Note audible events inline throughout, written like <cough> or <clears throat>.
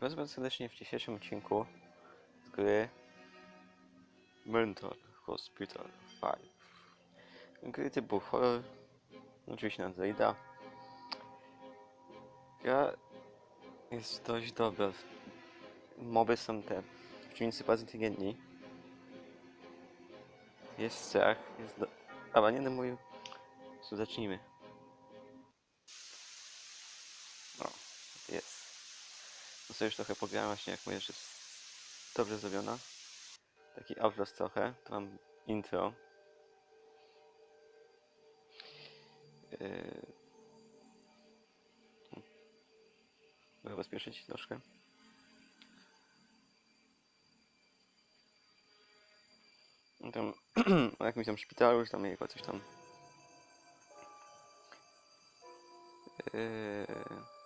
Bardzo serdecznie w dzisiejszym odcinku z gry Mental Hospital 5. Gry typu horror, oczywiście Zayda. Gra jest dość dobra. Moby są te przeciwnicy bardzo inteligentni. Jest strach, jest do... Dobra, nie. Co zacznijmy. O, jest. No sobie już trochę pograłem właśnie, jak mówię, że jest dobrze zrobiona. Taki Outlast trochę, to mam intro. Yy... Mogę rozpieszyć troszkę. No tam, <clears throat> o jakimś tam szpitalu, że tam jego coś tam... Yy...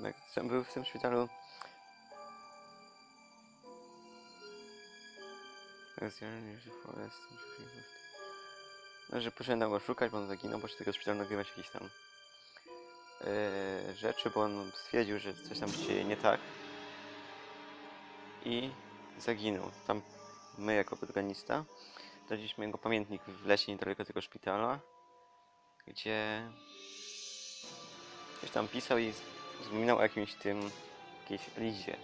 Jak był w tym szpitalu. No, że poszedłem go szukać, bo on zaginął, bo tego szpitalu nagrywać jakieś tam yy, rzeczy, bo on stwierdził, że coś tam się nie tak. I zaginął. Tam my jako protagonista znaleźliśmy jego pamiętnik w lesie niedaleko tego szpitala, gdzie coś tam pisał i Wspominał o jakimś tym, jakiejś lizie.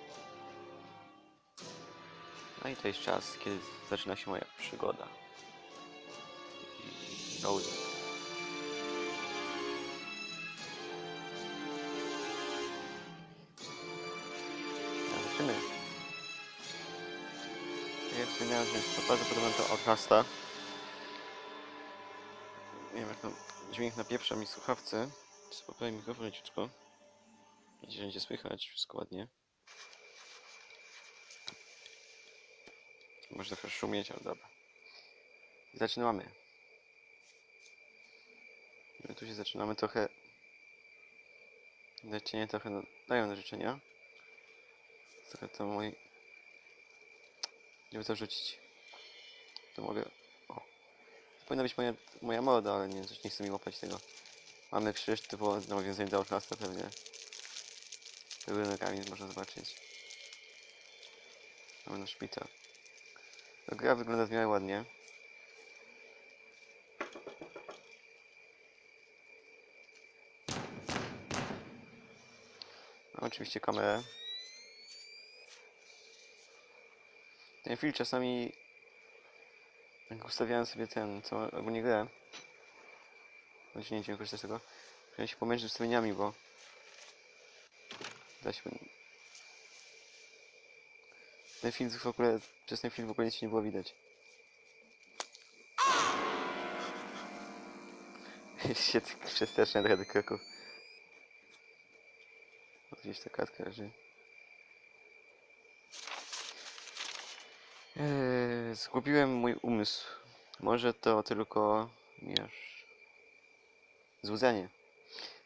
No i to jest czas, kiedy zaczyna się moja przygoda. Rose. Zobaczymy. Ja wspominałem, że jest to bardzo podobne do Outlasta. Nie wiem jak tam dźwięk napieprza mi słuchawce. Poprawi mikrofon leciutko. Widzicie, że będzie słychać, wszystko ładnie. Może trochę szumieć, ale dobra. Zaczynamy. My tu się zaczynamy trochę... Lecienie trochę dają do życzenia. Trochę to mój... Żeby to rzucić. To mogę... O. To powinna być moja, moja moda, ale nie, coś nie chcę mi łapać tego. Mamy to było nawiązanie do Outlasta pewnie. Były nogami, można zobaczyć. Mamy na szpital. Ta gra wygląda w miarę ładnie. Mam oczywiście kamerę. Ten film czasami jak ustawiałem sobie ten, co ogólnie grę. Choć nie wiem, korzystać z tego. Musiałem się pomęczyć z ustawieniami, bo Się... Ten film w ogóle, przez ten film w ogóle nic nie było widać. <laughs> się tak przestrasznie trochę do kroków. Gdzieś ta kartka leży. Eee, zgubiłem mój umysł. Może to tylko, wiesz, złudzenie.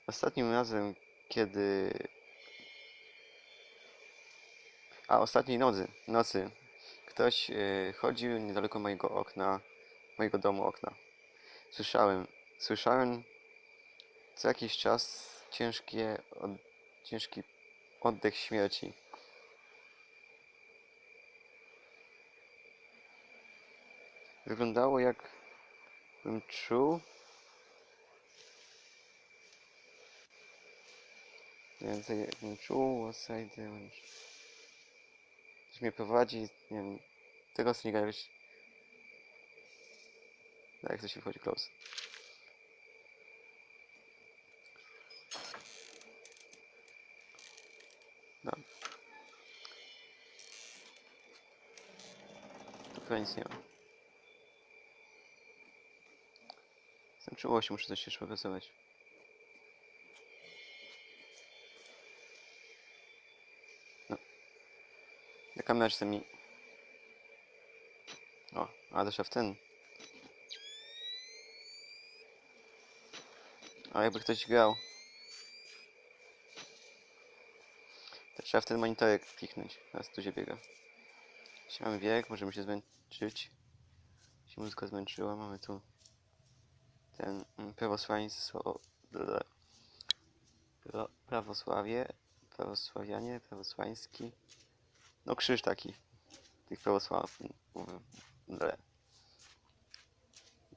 Ostatnim razem, kiedy a ostatniej nocy, nocy ktoś yy, chodził niedaleko mojego okna, mojego domu okna. Słyszałem, słyszałem co jakiś czas ciężkie, od, ciężki oddech śmierci. Wyglądało jak bym czuł więcej jakbym czuł outside the Ktoś mnie prowadzi, nie wiem, tego co nie gadać. No jak to się wchodzi close. No. Tu nic nie ma. Jestem czułości, muszę coś jeszcze popracować. Na kamerce mi... O, a też w ten. A jakby ktoś grał. To trzeba w ten monitorek kliknąć. Teraz tu się biega. Jeśli mamy bieg, możemy się zmęczyć. Jeśli muzyka zmęczyła, mamy tu ten mm, prawosłaństwo. Pra- Prawosławie, prawosławianie, prawosłański. No krzyż taki. Tych prawosław. Le.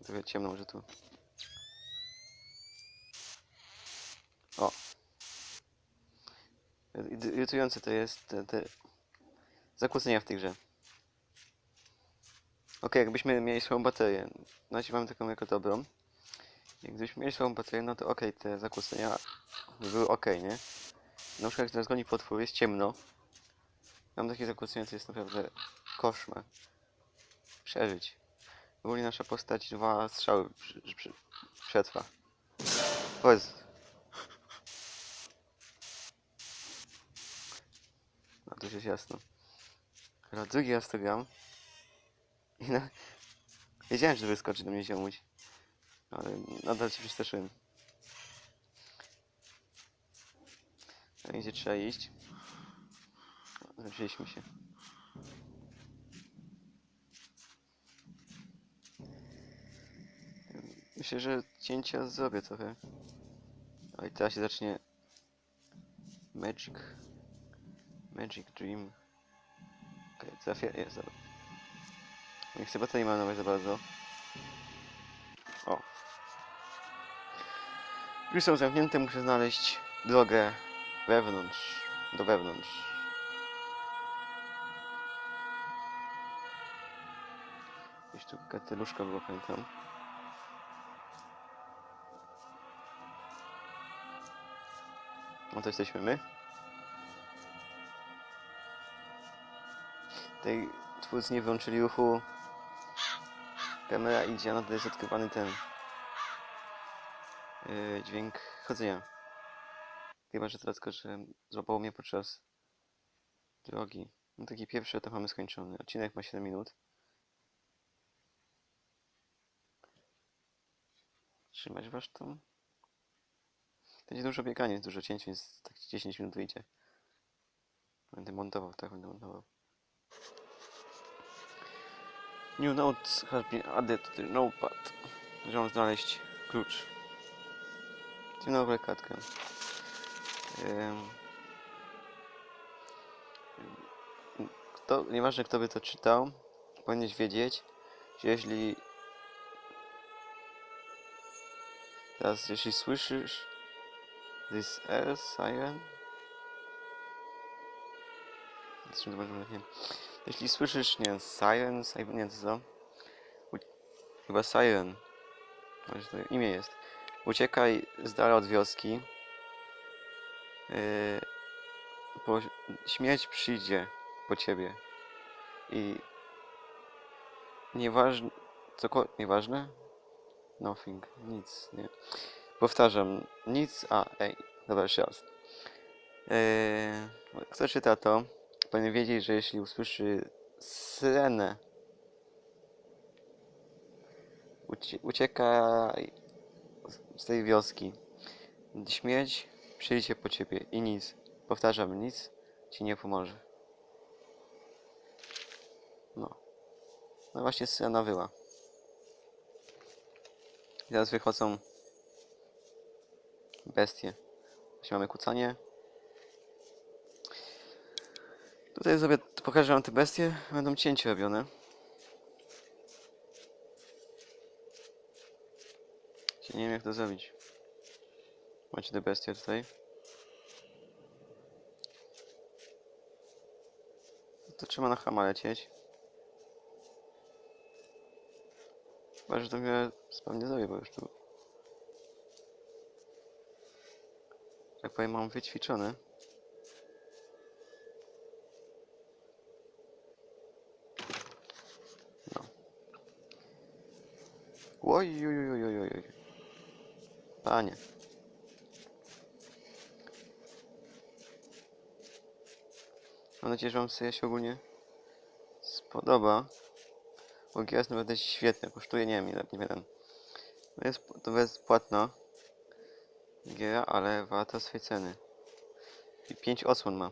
Trochę ciemno może tu. O. Iry- Irytujące to jest te, te zakłócenia w tej grze. Okej, jakbyśmy mieli swoją baterię. Na razie mamy taką jako dobrą. Jak gdybyśmy mieli swoją baterię, no to okej, te zakłócenia by były okej, nie? Na przykład jak nas goni potwór, jest ciemno. Mam takie zakłócenia, to jest naprawdę koszmar. Przeżyć. Ogólnie nasza postać dwa strzały przy, przy, przetrwa. Powiedz. No to jest jasno. Ale drugi raz to gram. I na... Wiedziałem, że wyskoczy do mnie ziomuś. Ale nadal się przestraszyłem. A gdzie trzeba iść? Zaczęliśmy się. Myślę, że cięcia zrobię trochę. O i teraz się zacznie Magic Magic Dream. Okej, okay, trafię, jest, dobra. Nie chcę baterii malować za bardzo. O. Drzwi są zamknięte, muszę znaleźć drogę wewnątrz, do wewnątrz. Tu kateluszka była, pamiętam. No to jesteśmy my. Tej twórcy nie wyłączyli ruchu. Kamera idzie, a nadal jest odkrywany ten yy, dźwięk chodzenia. Chyba, że teraz tylko, że złapało mnie podczas drogi. No taki pierwszy etap mamy skończony. Odcinek ma 7 minut. Trzymać warsztą. Będzie dużo biegania, jest dużo cięć, więc tak 10 minut wyjdzie. Będę montował, tak będę montował. New notes has been added to the notepad. Możemy znaleźć klucz. Czyli nową kartkę. Kto, nieważne kto by to czytał, powinieneś wiedzieć, że jeśli teraz jeśli słyszysz this air siren jeśli słyszysz, nie siren, siren nie co chyba siren. Może to imię jest. Uciekaj z dala od wioski. Yy, śmierć przyjdzie po ciebie. I nieważne cokolwiek, nieważne? Nothing, nic, nie. Powtarzam, nic, a, ej, dobra, jeszcze raz. Yy, kto czyta to, powinien wiedzieć, że jeśli usłyszy syrenę, ucie uciekaj z tej wioski. Śmierć przyjdzie po ciebie i nic, powtarzam, nic ci nie pomoże. No. No właśnie syrena wyła. I teraz wychodzą bestie. Właśnie mamy kucanie. Tutaj sobie pokażę wam te bestie. Będą cięcia robione. Nie wiem jak to zrobić. Macie te bestie tutaj. To trzeba na chama lecieć. Chyba, że to mnie sprawnie zrobię, bo już tu... powiem, mam wyćwiczone. No. Oj, oj, oj, oj, oj, oj. Panie. Mam nadzieję, że wam sobie się ogólnie spodoba. Jest naprawdę świetna, kosztuje nie wiem nie wiem. To jest, to jest płatna gra, ale warta swej ceny. I 5 odsłon ma.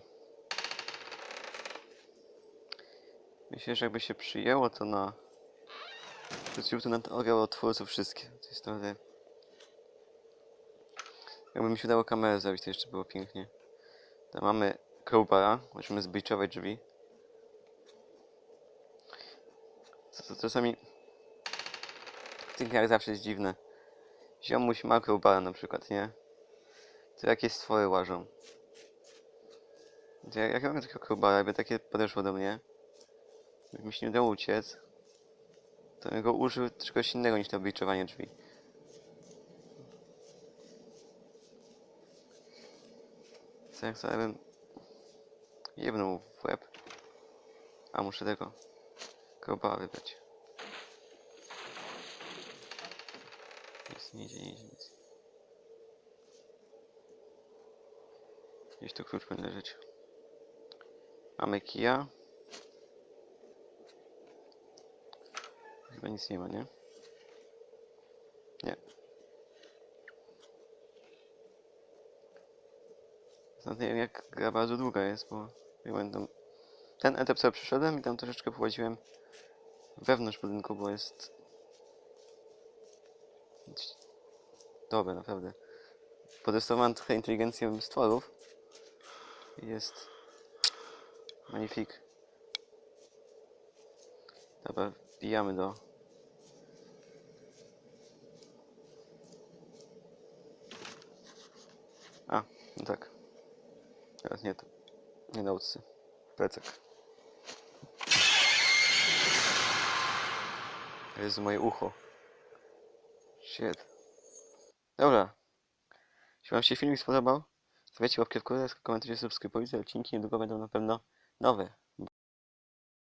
Myślę, że jakby się przyjęło to na YouTube, to nam to ograł od twórców wszystkie. To jest naprawdę Jakby mi się udało kamerę zrobić, to jeszcze było pięknie. Tam mamy crowbara, możemy zbiczować drzwi. Co, co, czasami... W tych grach zawsze jest dziwne. Ziomuś ma crowbara na przykład, nie? To jakie stwory łażą. To jak, jak ja takiego crowbara, jakby takie podeszło do mnie, jakby mi się nie udało uciec, to bym go użył czegoś innego niż to biczowanie drzwi. Co jak sobie bym jebnął w łeb. A muszę tego crowbara wybrać. Nic, nie idzie, nie idzie, nic. Gdzieś tu klucz powinien leżeć. Mamy kija. Chyba nic nie ma, nie? Nie. Zatem nie wiem jak gra bardzo długa jest, bo ja będę... Ten etap sobie przeszedłem i tam troszeczkę pochodziłem wewnątrz budynku, bo jest... Dobre, naprawdę. Potestowałem trochę inteligencję stworów. Jest... Magnifik. Dobra, wbijamy do... A, no tak. Teraz nie to. Nie naucy. Plecak. To jest moje ucho. Shit. Dobra. Jeśli wam się filmik spodobał, stawiajcie łapkę w górę, komentujcie, subskrybujcie odcinki, niedługo będą na pewno nowe.